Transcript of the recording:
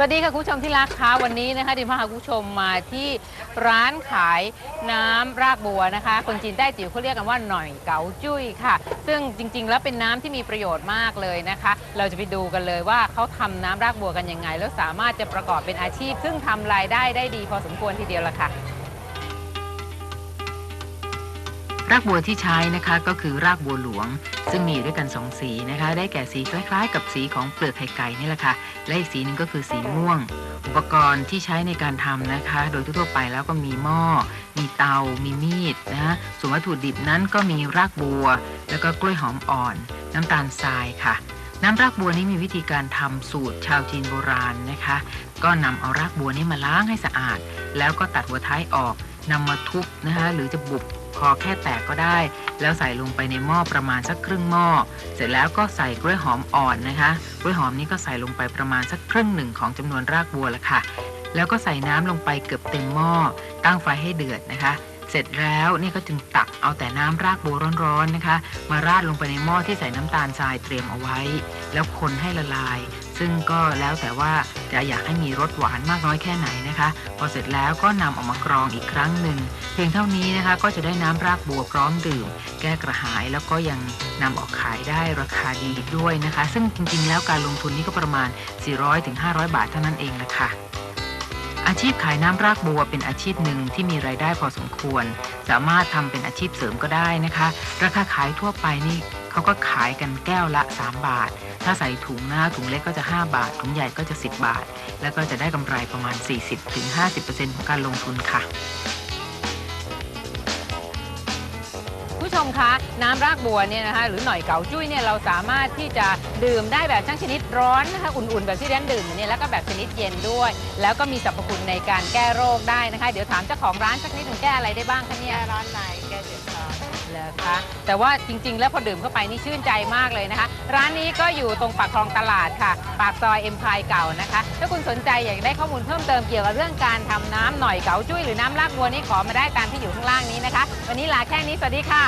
สวัสดีค่ะคุณผู้ชมที่รักคะวันนี้นะคะดิมพาคุณผู้ชมมาที่ร้านขายน้ำรากบัวนะคะ คนจีนใต้จิ๋วเขาเรียกกันว่าหน่อยเก๋าจุ้ยค่ะ ซึ่งจริง ๆ แล้วเป็นน้ำที่มีประโยชน์มากเลยนะคะ เราจะไปดูกันเลยว่าเขาทำน้ำรากบัวกันยังไง แล้วสามารถจะประกอบเป็นอาชีพ ซึ่งทำรายได้ได้ดีพอสมควรทีเดียวละค่ะ รากบัวที่ใช้นะคะก็คือรากบัวหลวง ซึ่งมีด้วยกันสองสีนะคะ ได้แก่สีคล้ายๆ กับสีของเปลือกไข่ไก่นี่แหละค่ะและอีกสีหนึ่งก็คือสีม่วง อุปกรณ์ที่ใช้ในการทำนะคะ โดยทั่วไปแล้วก็มีหม้อ มีเตา มีมีดนะฮะส่วนวัตถุดิบนั้นก็มีรากบัว แล้วก็กล้วยหอมอ่อน น้ำตาลทรายค่ะน้ำรากบัวนี้มีวิธีการทำสูตรชาวจีนโบราณนะคะ ก็นำเอารากบัวนี้มาล้างให้สะอาด แล้วก็ตัดหัวท้ายออก นำมาทุบนะคะหรือจะบุบพอแค่แตกก็ได้ แล้วใส่ลงไปในหม้อประมาณสักครึ่งหม้อ เสร็จแล้วก็ใส่กล้วยหอมอ่อนนะคะกล้วยหอมนี้ก็ใส่ลงไปประมาณสักครึ่งหนึ่งของจำนวนรากบัวละค่ะ แล้วก็ใส่น้ำลงไปเกือบเต็มหม้อตั้งไฟให้เดือดนะคะ เสร็จแล้วนี่ก็จึงตักเอาแต่น้ำรากบัวร้อนๆนะคะ มาราดลงไปในหม้อที่ใส่น้ำตาลทรายเตรียมเอาไว้ แล้วคนให้ละลาย ซึ่งก็แล้วแต่ว่าจะอยากให้มีรสหวานมากน้อยแค่ไหนนะคะ พอเสร็จแล้วก็นำออกมากรองอีกครั้งหนึ่งเพียงเท่านี้นะคะ ก็จะได้น้ำรากบัวพร้อมดื่ม แก้กระหายแล้วก็ยังนำออกขายได้ราคาดีด้วยนะคะ ซึ่งจริงๆ แล้วการลงทุนนี่ก็ประมาณ 400-500 บาทเท่านั้นเองนะคะ อาชีพขายน้ำรากบัวเป็นอาชีพหนึ่งที่มีรายได้พอสมควร สามารถทำเป็นอาชีพเสริมก็ได้นะคะ ราคาขายทั่วไปนี่เขาก็ขายกันแก้วละ 3 บาท ถ้าใส่ถุงนะถุงเล็กก็จะ 5 บาท ถุงใหญ่ก็จะ 10 บาท แล้วก็จะได้กำไรประมาณ 40-50%ของการลงทุนค่ะ ชมคะน้ำรากบัวเนี่ยนะคะหรือหน่อยเก๋าจุ้ยเนี่ยเราสามารถที่จะดื่มได้แบบทั้งชนิดร้อนนะคะอุ่นๆ แบบที่เรียนดื่มอยู่เนี่ยแล้วก็แบบชนิดเย็นด้วย แล้วก็มีสรรพคุณในการแก้โรคได้นะคะ เดี๋ยวถามเจ้าของร้านสักนิดหนึ่งแก้อะไรได้บ้างคะเนี่ยแก้ร้อนในแก้เจ็บคอเหรอคะ แต่ว่าจริง ๆ แล้วพอดื่มเข้าไปนี่ชื่นใจมากเลยนะคะ ร้านนี้ก็อยู่ตรงปากคลองตลาดค่ะ ปากซอยเอ็มพายเก่านะคะ ถ้าคุณสนใจอยากได้ข้อมูลเพิ่มเติมเกี่ยวกับเรื่องการทำน้ำหน่อยเก๋าจุ้ยหรือน้ำรากบัวนี่ขอมาได้ตามที่อยู่ข้างล่างนี้นะคะ วันนี้ลาแค่นี้สวัสดีค่ะ